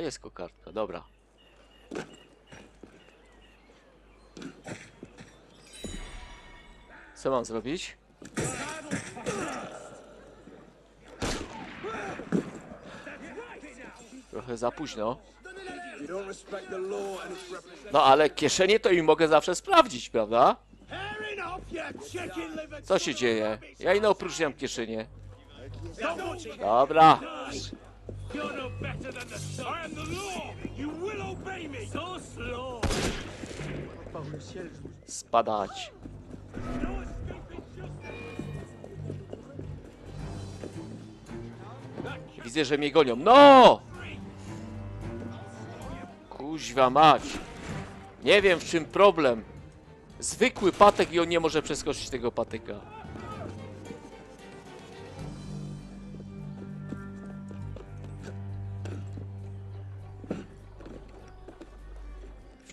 jest kokardka, dobra. Co mam zrobić? Trochę za późno. No ale kieszenie to im mogę zawsze sprawdzić, prawda? Co się dzieje? Ja ino opróżniam kieszenie. Dobra. I am the law. You will obey me. So slow. Spadać. No. Widzę, że mnie gonią. No! Kuźwa mać. Nie wiem w czym problem. Zwykły patek i on nie może przeskoczyć tego patyka.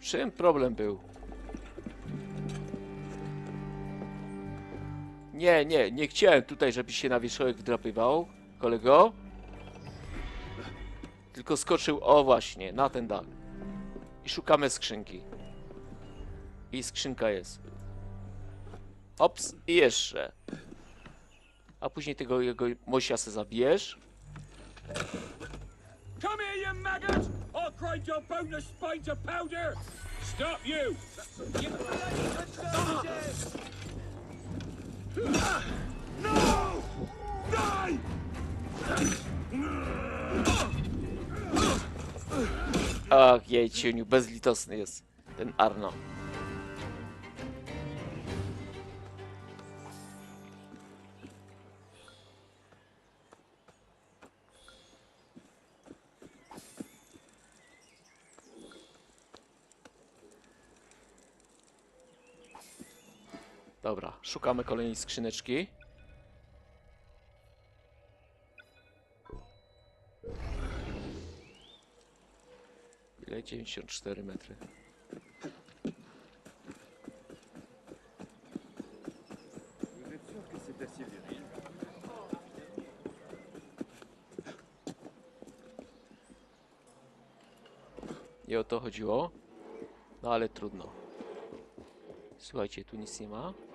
Czym problem był? Nie, nie, nie chciałem tutaj, żebyś się na wierzchołek wdrapywał, kolego. Tylko skoczył, o właśnie, na ten dach. I szukamy skrzynki. I skrzynka jest. Ops, i jeszcze. A później tego jego mosia se zabierz. Come here, you maggot! Grind your boneless spine to powder! Stop you! No! Die! Ach, jej cieniu, bezlitosny jest ten Arno. Szukamy kolejnej skrzyneczki. Ile? 94 metry. Nie o to chodziło. No ale trudno. Słuchajcie, tu nic nie ma.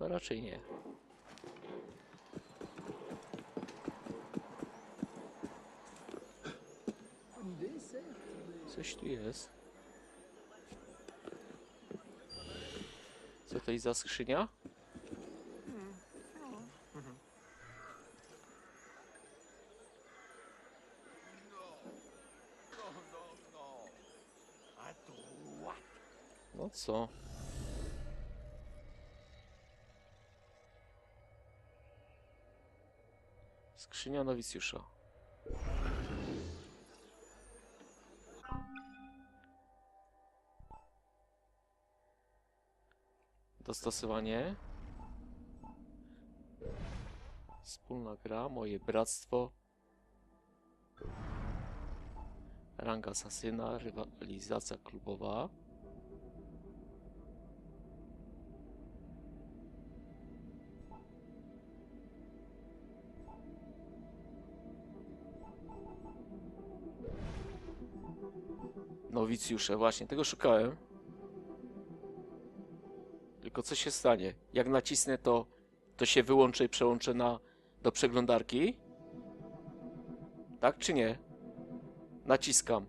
No raczej nie. Coś tu jest. Co to jest za skrzynia? No co? Skrzynia nowicjusza. Dostosowanie. Wspólna gra, moje bractwo. Ranga asasyna, rywalizacja klubowa. Nowicjusze, właśnie, tego szukałem. Tylko co się stanie? Jak nacisnę to, to się wyłączy i przełączę na, do przeglądarki? Tak czy nie? Naciskam.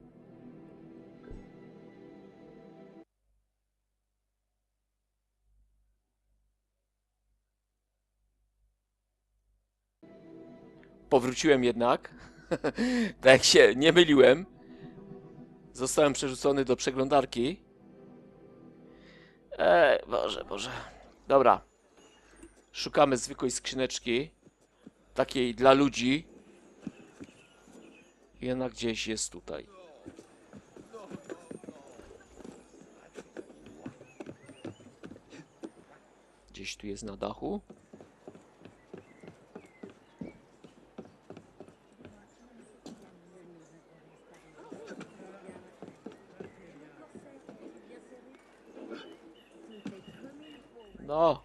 Powróciłem jednak. tak się nie myliłem. Zostałem przerzucony do przeglądarki. Ej, Boże, Boże. Dobra. Szukamy zwykłej skrzyneczki. Takiej dla ludzi. I ona gdzieś jest tutaj. Gdzieś tu jest na dachu. No.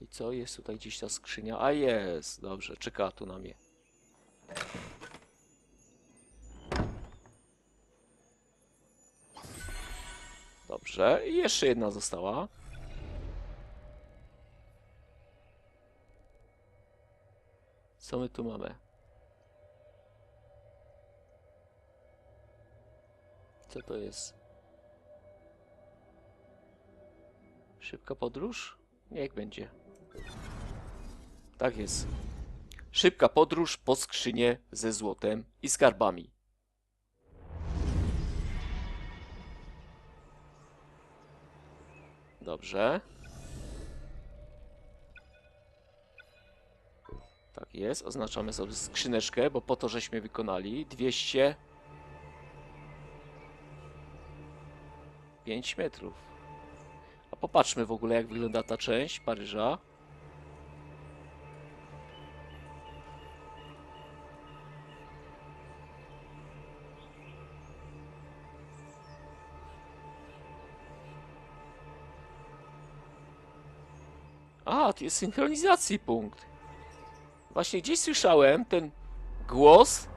I co? Jest tutaj gdzieś ta skrzynia? A jest! Dobrze, czeka tu na mnie. Dobrze, i jeszcze jedna została. Co my tu mamy? Co to jest? Szybka podróż? Niech będzie. Tak jest. Szybka podróż po skrzynię ze złotem i skarbami. Dobrze. Jest, oznaczamy sobie skrzyneczkę, bo po to żeśmy wykonali 200 5 metrów. A popatrzmy w ogóle jak wygląda ta część Paryża. A, tu jest synchronizacji punkt. Właśnie gdzieś słyszałem ten głos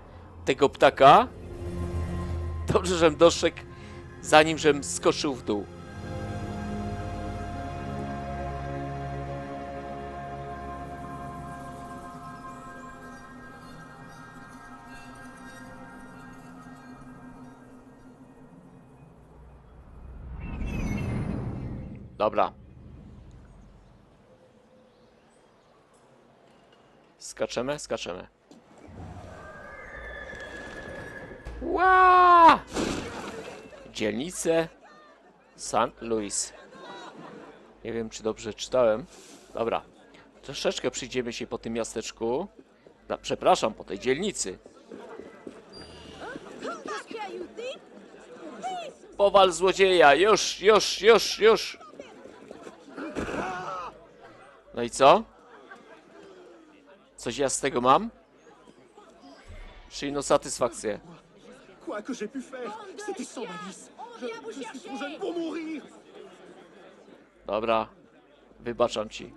tego ptaka. Dobrze, żem dostrzegł zanim żem skoczył w dół. Dobra. Skaczemy, skaczemy. Ła! Dzielnicę St. Louis. Nie wiem, czy dobrze czytałem. Dobra. Troszeczkę przyjdziemy się po tym miasteczku. Na, przepraszam, po tej dzielnicy. Powal złodzieja! Już, już, już, już! No i co? Coś ja z tego mam? Przyjną satysfakcję. Quoi que j'ai pu faire, c'était sans malice. Je, je suis trop jeune pour mourir. Dobra. Wybaczam ci.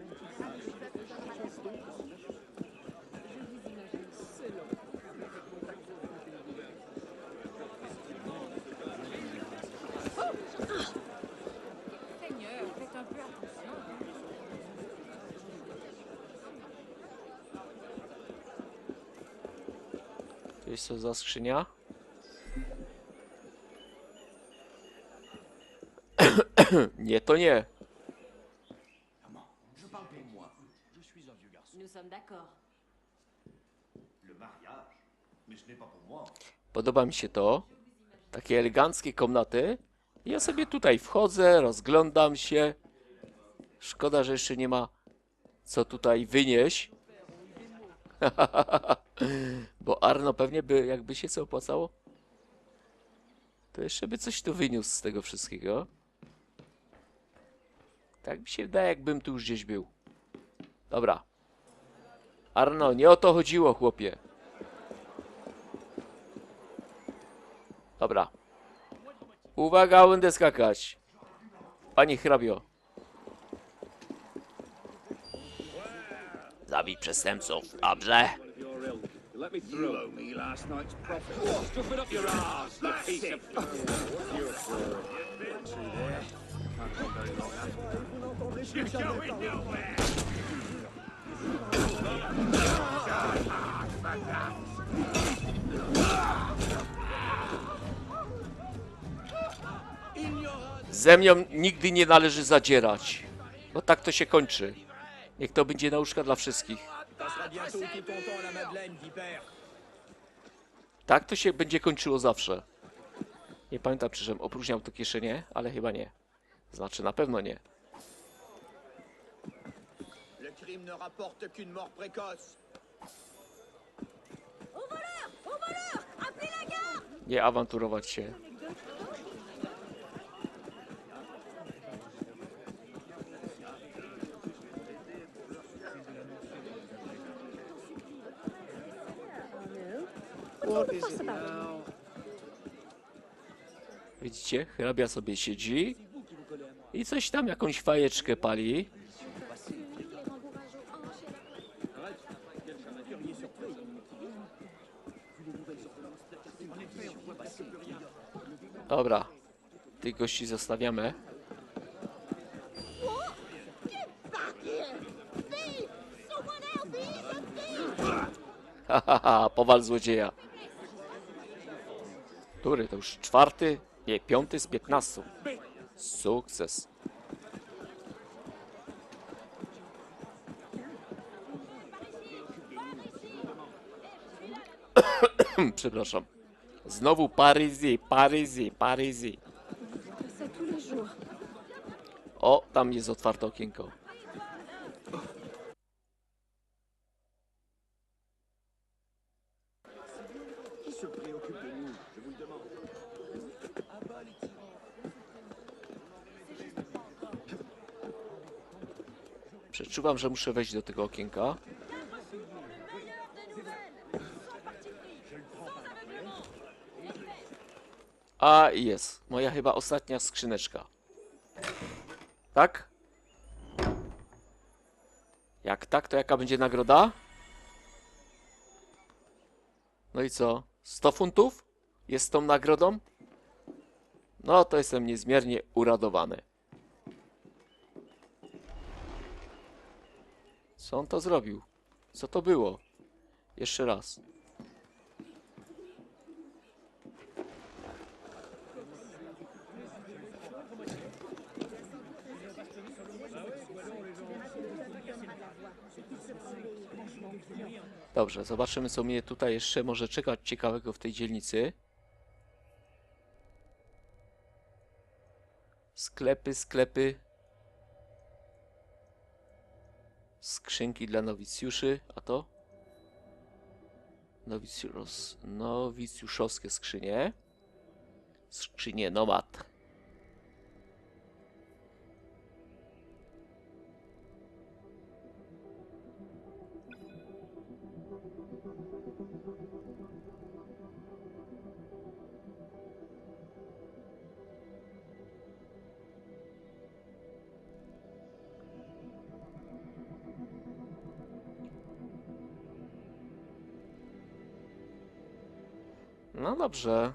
Seigneur, faites un peu attention. Jest co za skrzynia? nie, to nie. Podoba mi się to. Takie eleganckie komnaty. Ja sobie tutaj wchodzę, rozglądam się. Szkoda, że jeszcze nie ma co tutaj wynieść. Bo Arno pewnie by, jakby się co opłacało, to jeszcze by coś tu wyniósł z tego wszystkiego. Tak mi się wydaje, jakbym tu już gdzieś był. Dobra. Arno, nie o to chodziło, chłopie. Dobra. Uwaga, będę skakać. Panie hrabio. Zabij przestępców, dobrze? Ze mną nigdy nie należy zadzierać. Bo tak to się kończy. Niech to będzie nauczka dla wszystkich. Tak to się będzie kończyło zawsze. Nie pamiętam, czy żem opróżniał to kieszenie, ale chyba nie. Znaczy, na pewno nie. Nie awanturować się. Widzicie, hrabia sobie siedzi i coś tam, jakąś fajeczkę pali. Dobra, tych gości zostawiamy. Hahaha, powal złodzieja. Który to już czwarty? Nie, piąty z piętnastu. Sukces. Przepraszam. Znowu tous les jours. O, tam jest otwarte okienko. Przeczuwam, że muszę wejść do tego okienka. A jest. Moja chyba ostatnia skrzyneczka. Tak? Jak tak, to jaka będzie nagroda? No i co? 100 funtów? Jest tą nagrodą? No to jestem niezmiernie uradowany. Co on to zrobił? Co to było? Jeszcze raz. Dobrze, zobaczymy co mnie tutaj jeszcze może czekać ciekawego w tej dzielnicy. Sklepy, sklepy. Skrzynki dla nowicjuszy, a to? Nowicjusz, nowicjuszowskie skrzynie. Skrzynie nomad. No dobrze.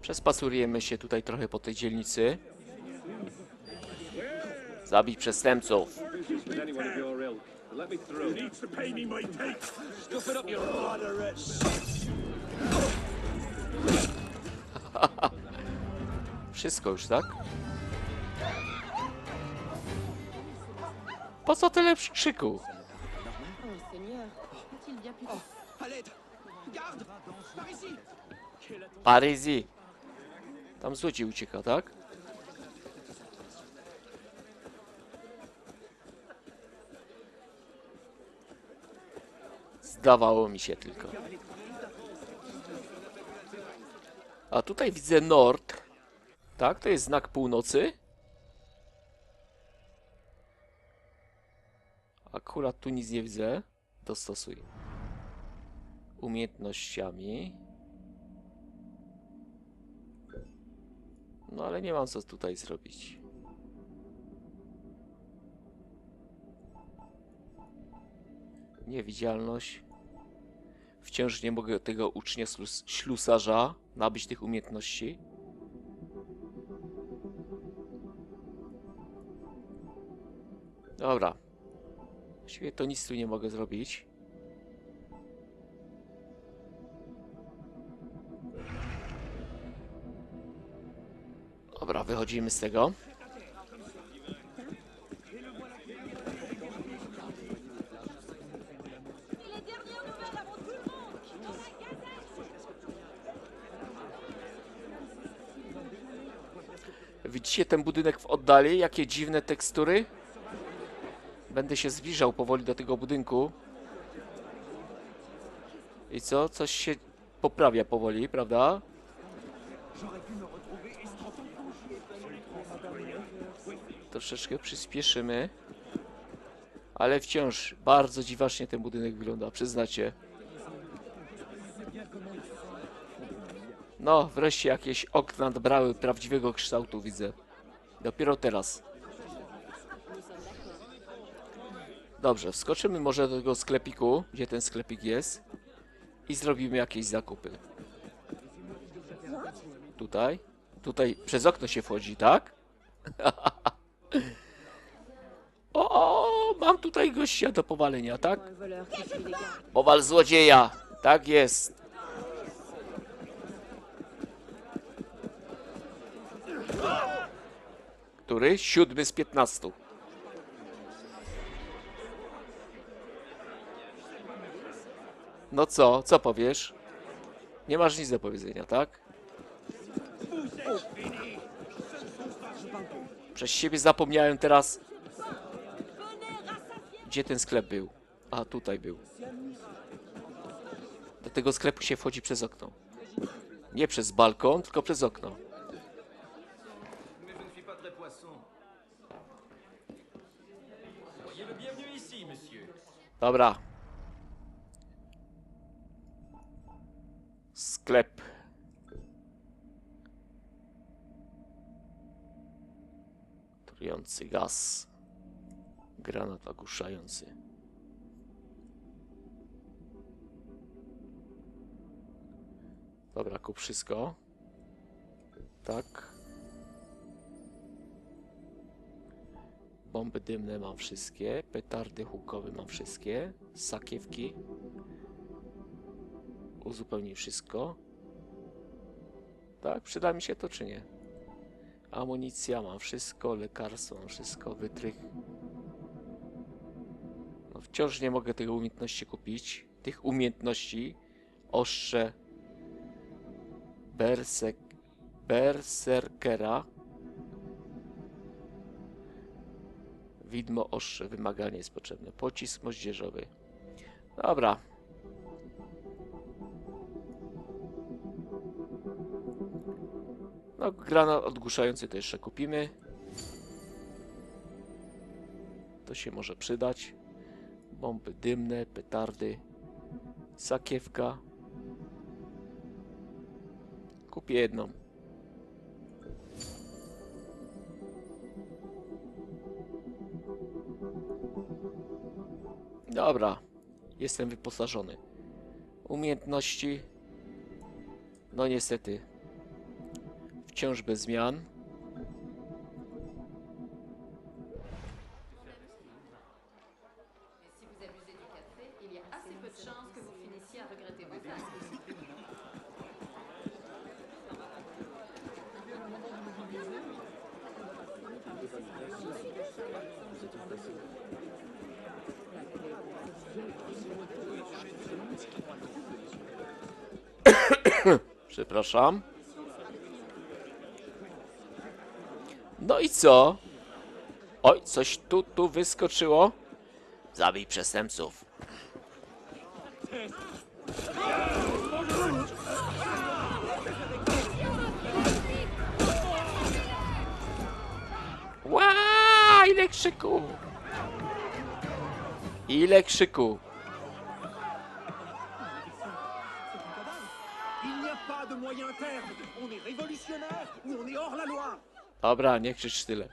Przespacerujemy się tutaj trochę po tej dzielnicy. Zabić przestępców. Wszystko już, tak? Po co tyle krzyku? Paryzi. Tam złodziej ucieka, tak? Zdawało mi się tylko. A tutaj widzę nord. Tak, to jest znak północy. Akurat tu nic nie widzę. Dostosuj. Umiejętnościami. No ale nie mam co tutaj zrobić. Niewidzialność. Wciąż nie mogę tego ucznia slus- ślusarza nabyć tych umiejętności. Dobra. Właściwie to nic tu nie mogę zrobić. Dobra, wychodzimy z tego. Widzicie ten budynek w oddali? Jakie dziwne tekstury? Będę się zbliżał powoli do tego budynku. I co? Coś się poprawia powoli, prawda? Troszeczkę przyspieszymy. Ale wciąż bardzo dziwacznie ten budynek wygląda, przyznacie. No, wreszcie jakieś okna nabrały prawdziwego kształtu, widzę. Dopiero teraz. Dobrze, wskoczymy może do tego sklepiku, gdzie ten sklepik jest i zrobimy jakieś zakupy. Tutaj? Tutaj przez okno się wchodzi, tak? o, mam tutaj gościa do powalenia, tak? Powal złodzieja! Tak jest! Który? Siódmy z piętnastu. No co? Co powiesz? Nie masz nic do powiedzenia, tak? Przez siebie zapomniałem teraz. Gdzie ten sklep był? A, tutaj był. Do tego sklepu się wchodzi przez okno. Nie przez balkon, tylko przez okno. Mais Sklep. Trujący gaz. Granat ogłuszający. Dobra, kup wszystko. Tak. Bomby dymne mam wszystkie, petardy hukowe mam wszystkie, sakiewki. Uzupełnij wszystko. Tak, przyda mi się to czy nie? Amunicja mam wszystko, lekarstwo mam wszystko, wytrych. No wciąż nie mogę tego umiejętności kupić. Tych umiejętności ostrze Bersek Berserkera Widmo ostrze, wymaganie jest potrzebne. Pocisk moździerzowy. Dobra. No, granat odgłuszający to jeszcze kupimy. To się może przydać. Bomby dymne, petardy, sakiewka. Kupię jedną. Dobra, jestem wyposażony. Umiejętności. No niestety. Wciąż bez zmian. Si No i co? Oj, coś tu, tu wyskoczyło. Zabij przestępców. Ła, ile krzyku! Ile krzyku! Dobra, nie krzycz tyle.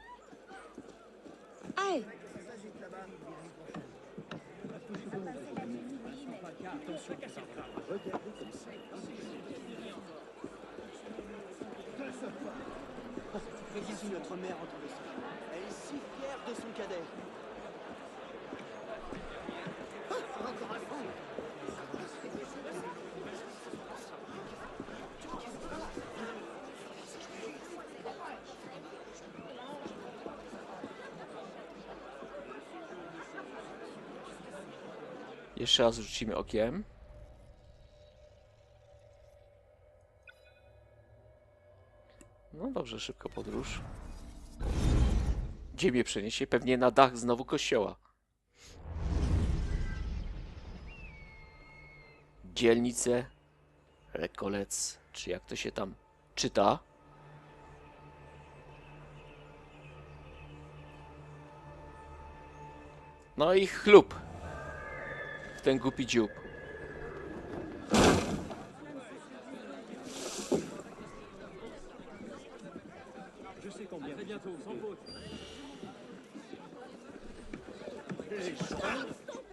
Si notre mère entendait ça. Elle est si fière de son cadet. Jeszcze raz rzucimy okiem. No dobrze, szybko podróż. Gdzie mnie przeniesie? Pewnie na dach znowu kościoła. Dzielnice, rekolec, czy jak to się tam czyta. No i chlub ten głupi dziób.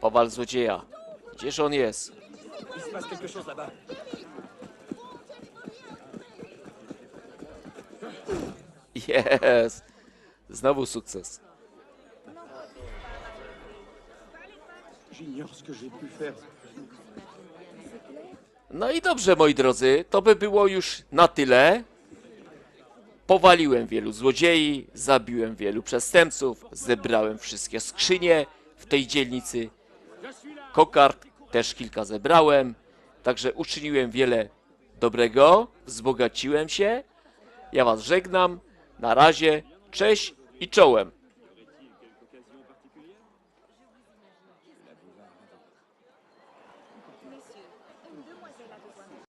Kowal złodzieja. Gdzież on jest? Jest! Znowu sukces. J'ignore ce que j'ai pu faire. No i dobrze, moi drodzy, to by było już na tyle. Powaliłem wielu złodziei, zabiłem wielu przestępców, zebrałem wszystkie skrzynie w tej dzielnicy. Kokard też kilka zebrałem, także uczyniłem wiele dobrego, wzbogaciłem się. Ja was żegnam, na razie, cześć i czołem.